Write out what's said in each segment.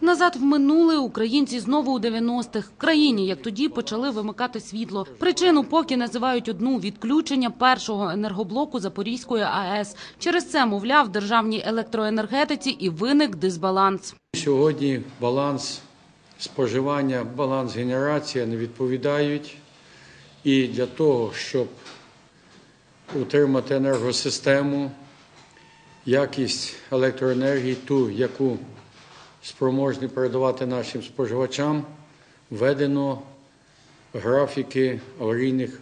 Назад в минуле українці знову у 90-х. В країні, як тоді, почали вимикати світло. Причину поки називають одну – відключення першого енергоблоку Запорізької АЕС. Через це, мовляв, державній електроенергетиці і виник дисбаланс. Сьогодні баланс споживання, баланс генерації не відповідають. І для того, щоб утримати енергосистему, якість електроенергії, ту, яку спроможні передавати нашим споживачам, введено графіки аварійних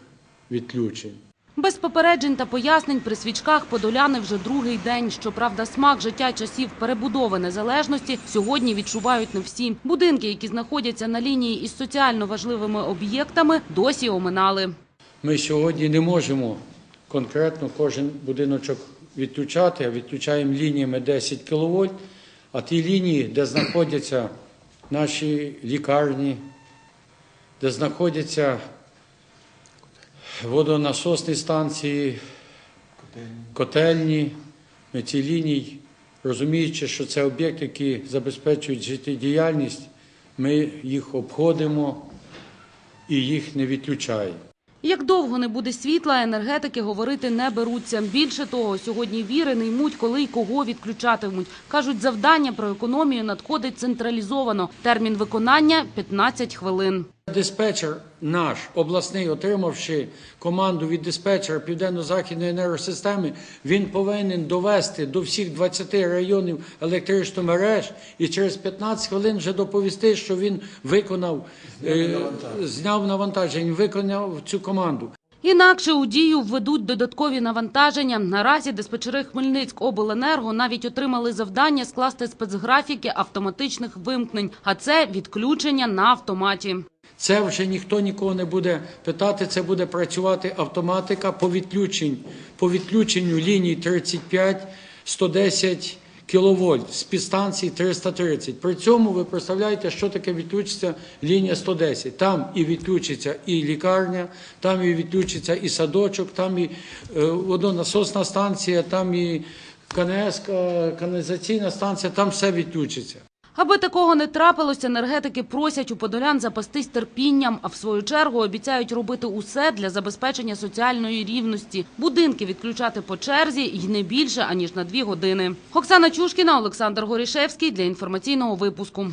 відключень. Без попереджень та пояснень при свічках подоляни вже другий день. Щоправда, смак життя часів перебудови незалежності сьогодні відчувають не всі. Будинки, які знаходяться на лінії із соціально важливими об'єктами, досі оминали. Ми сьогодні не можемо конкретно кожен будиночок відключати, а відключаємо лініями 10 кВт, а ті лінії, де знаходяться наші лікарні, де знаходяться водонасосні станції, котельні, ми ці лінії, розуміючи, що це об'єкти, які забезпечують життєдіяльність, ми їх обходимо і їх не відключаємо. Як довго не буде світла, енергетики говорити не беруться. Більше того, сьогодні віри не ймуть, коли й кого відключатимуть. Кажуть, завдання про економію надходить централізовано. Термін виконання – 15 хвилин. Диспетчер наш обласний, отримавши команду від диспетчера Південно-Західної енергосистеми, він повинен довести до всіх 20 районів електричну мереж і через 15 хвилин вже доповісти, що він виконав, е, зняв навантаження, виконав цю команду. Інакше у дію введуть додаткові навантаження. Наразі диспетчери Хмельницькобленерго навіть отримали завдання скласти спецграфіки автоматичних вимкнень, а це відключення на автоматі. Це вже ніхто нікого не буде питати. Це буде працювати автоматика по відключенню, по відключенню ліній 35, 110 кВт з підстанції 330. При цьому ви представляєте, що таке відключиться лінія 110. Там і відключиться і лікарня, там і відключиться і садочок, там і е, водонасосна станція, там і КНС, каналізаційна станція, там все відключиться. Аби такого не трапилось, енергетики просять у подолян запастись терпінням, а в свою чергу обіцяють робити усе для забезпечення соціальної рівності. Будинки відключати по черзі й не більше, аніж на дві години. Оксана Чушкіна, Олександр Горішевський для інформаційного випуску.